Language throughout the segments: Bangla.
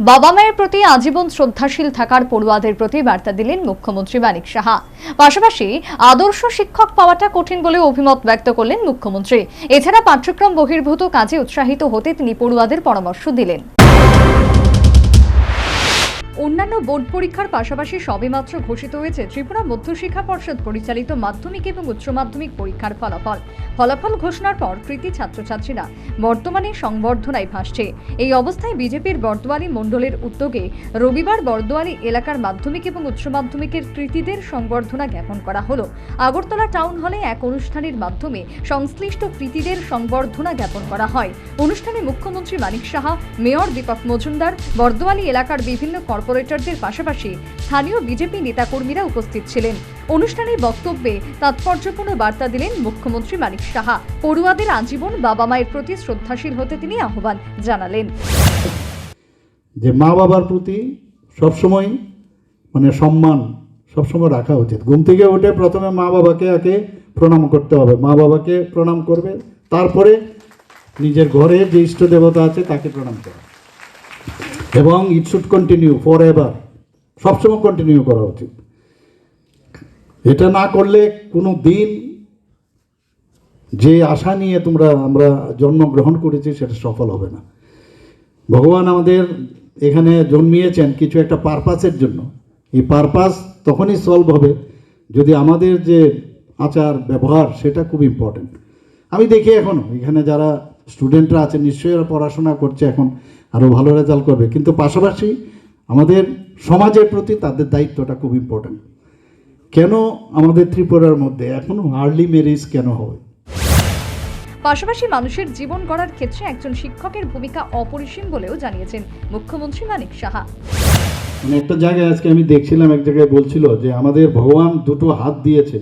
বাবা মায়ের প্রতি আজীবন শ্রদ্ধাশীল থাকার পড়ুয়াদের প্রতি বার্তা দিলেন মুখ্যমন্ত্রী মানিক সাহা। পাশাপাশি আদর্শ শিক্ষক পাওয়াটা কঠিন বলে অভিমত ব্যক্ত করলেন মুখ্যমন্ত্রী। এছাড়া পাঠ্যক্রম বহির্ভূত কাজে উৎসাহিত হতে তিনি পড়ুয়াদের পরামর্শ দিলেন। অন্যান্য বোর্ড পরীক্ষার পাশাপাশি সবেমাত্র ঘোষিত হয়েছে ত্রিপুরা মধ্যশিক্ষা পর্ষদ পরিচালিত মাধ্যমিক এবং উচ্চ মাধ্যমিক পরীক্ষার ফলাফল। ফলাফল ঘোষণার পর কৃতি ছাত্রছাত্রীরা বর্তমানে সংবর্ধনায় ভাসছে। এই অবস্থায় বিজেপির বর্দোয়ালি মণ্ডলের উদ্যোগে রবিবার বর্দোয়ালি এলাকার মাধ্যমিক এবং উচ্চ মাধ্যমিকের কৃতিদের সংবর্ধনা জ্ঞাপন করা হলো। আগরতলা টাউন হলে এক অনুষ্ঠানের মাধ্যমে সংশ্লিষ্ট কৃতিদের সংবর্ধনা জ্ঞাপন করা হয়। অনুষ্ঠানে মুখ্যমন্ত্রী মানিক সাহা, মেয়র দীপক মজুমদার, বর্দোয়ালি এলাকার বিভিন্ন কর্পোরেটরদের পাশাপাশি স্থানীয় বিজেপি নেতাকর্মীরা উপস্থিত ছিলেন। অনুষ্ঠানে বক্তব্যে তাৎপর্যপূর্ণ বার্তা দিলেন মুখ্যমন্ত্রী মানিক সাহা। পড়ুয়াদের আজীবন বাবা মায়ের প্রতি শ্রদ্ধাশীল হতে তিনি আহ্বান জানালেন। যে মা বাবার প্রতি সবসময় মানে সম্মান সবসময় রাখা উচিত। ঘুম থেকে উঠে প্রথমে মা বাবাকে আগে প্রণাম করতে হবে। মা বাবাকে প্রণাম করবে, তারপরে নিজের ঘরে যে ইষ্ট দেবতা আছে তাকে প্রণাম করবে। এবং it should continue for ever সবসময় কন্টিনিউ করা উচিত। এটা না করলে কোনো দিন যে আশা নিয়ে তোমরা, আমরা জন্মগ্রহণ করেছি সেটা সফল হবে না। ভগবান আমাদের এখানে জন্মিয়েছেন কিছু একটা পারপাসের জন্য। এই পারপাস তখনই সলভ হবে যদি আমাদের যে আচার, ব্যবহার সেটা খুব ইম্পর্টেন্ট আমি দেখি এখনও এখানে যারা স্টুডেন্টরা আছে নিশ্চয়ই ওরা পড়াশোনা করছে এখন, আরও ভালো রেজাল্ট করবে। কিন্তু পাশাপাশি আমাদের সমাজের প্রতি তাদের দায়িত্বটা খুব ইম্পর্টেন্ট কেন আমাদের ত্রিপুরার মধ্যে এখনও আর্লি ম্যারেজ কেন হয়? পাশাপাশি মানুষের জীবন গড়ার ক্ষেত্রে একজন শিক্ষকের ভূমিকা অপরিসীম বলেও জানিয়েছেন মুখ্যমন্ত্রী মানিক সাহা। মানে একটা জায়গায় আজকে আমি দেখছিলাম এক জায়গায় বলছিল যে আমাদের ভগবান দুটো হাত দিয়েছে।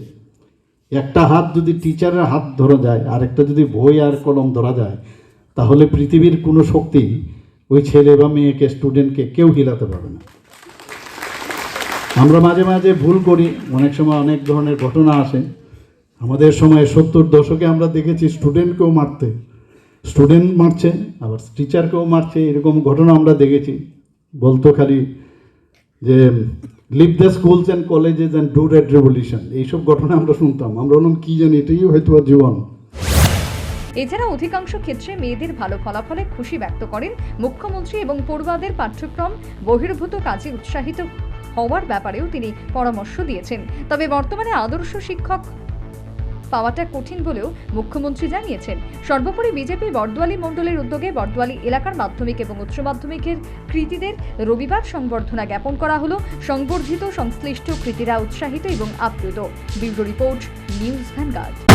একটা হাত যদি টিচারের হাত ধরা যায় আর একটা যদি বই আর কলম ধরা যায় তাহলে পৃথিবীর কোনো শক্তি ওই ছেলে বা মেয়েকে স্টুডেন্টকে কেউ হিলাতে পারবে না। আমরা মাঝে মাঝে ভুল করি, অনেক সময় অনেক ধরনের ঘটনা আসে। আমাদের সময় সত্তর দশকে আমরা দেখেছি স্টুডেন্টকেও মারতে। স্টুডেন্ট মারছে, আবার টিচারকেও মারছে, এরকম ঘটনা আমরা দেখেছি। বলতো খালি যে leave the schools and colleges and do red revolution এইসব ঘটনা আমরা শুনতাম। আমরা বললাম, কী জানি, এটাই হয়তো জীবন। এছাড়া অধিকাংশ ক্ষেত্রে মেয়েদের ভালো ফলাফলে খুশি ব্যক্ত করেন মুখ্যমন্ত্রী এবং পড়ুয়াদের পাঠ্যক্রম বহির্ভূত কাজে উৎসাহিত হওয়ার ব্যাপারেও তিনি পরামর্শ দিয়েছেন। তবে বর্তমানে আদর্শ শিক্ষক পাওয়াটা কঠিন বলেও মুখ্যমন্ত্রী জানিয়েছেন। সর্বোপরি বিজেপি বর্দোয়ালি মণ্ডলের উদ্যোগে বর্দোয়ালি এলাকার মাধ্যমিক এবং উচ্চ মাধ্যমিকের কৃতীদের রবিবার সংবর্ধনা জ্ঞাপন করা হলো। সংবর্ধিত সংশ্লিষ্ট কৃতীরা উৎসাহিত এবং আপ্লুত। Bureau report, news Vanguard.